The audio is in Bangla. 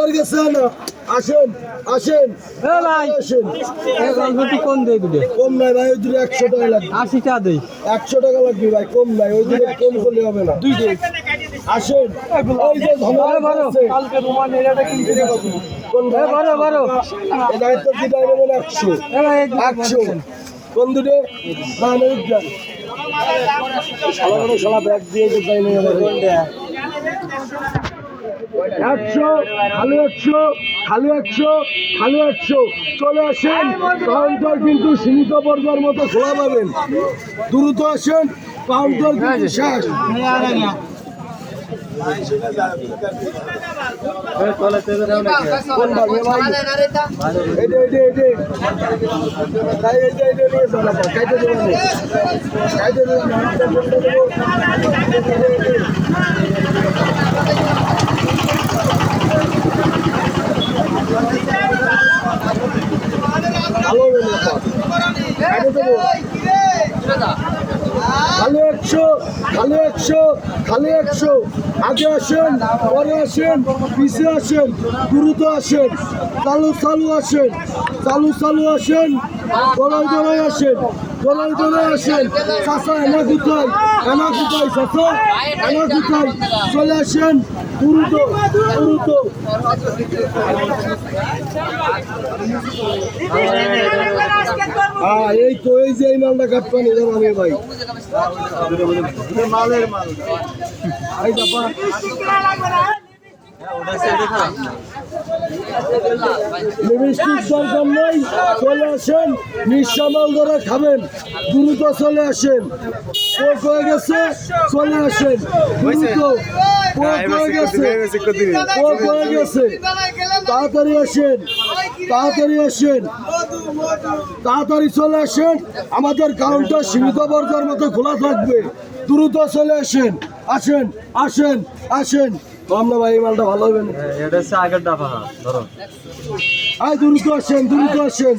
একবার গেছে না? আসেন আসেন। এ ভাই আসেন এ গল্পটি কোন দেই দুটো কম নাই ভাই ওই দূরে একশো টাকা লাগবে। আশি টাকা দেই একশো টাকা লাগবে ভাই কম নাই ওই কম করলে হবে না। দুই আসেন ওই যে একশো। এ ভাই একশো। কোন দুটো ব্যাগ দিয়ে একশো, খালি একশো খালি একশো খালি একশো। চলে আসেন, কাউন্টার কিন্তু সীমিত পর্যায়ের মতো খোলা পাবেন। দ্রুত আসেন, কাউন্টার কিন্তু শেষ। খালি একশো খালি একশো খালি একশো। আগে আসেন, পরে আসেন, পিছে আসেন, দ্রুত আসেন, চালু চালু আসেন, চালু চালু আসেন গলায় গলায় আসেন গলায় গলায় আসেন। চাষা এনা কোথায় এনা কোথায় চাষা এনা কোথায় চলে আসেন, দ্রুত দ্রুত। হ্যাঁ এই তো, এই যে এই মালটা কাটপা নিলাম ভাই। মালের নেই, চলে আসেন ধরে খাবেন, দ্রুত চলে আসেন। গেছে, চলে আসেন, দ্রুত। গেছে। তাড়াতাড়ি আসেন। তাড়াতাড়ি আসেন। তাড়াতাড়ি চলে আসেন। আমাদের কাউন্টার সীমিত বর্গের মতো খোলা থাকবে। দ্রুত চলে আসেন। আসেন আসেন আসেন। আমরা ভাই মালটা ভালো হবে না? এটা হচ্ছে আগের ডাফা ধরো। আয় দ্রুত আসেন দ্রুত আসেন।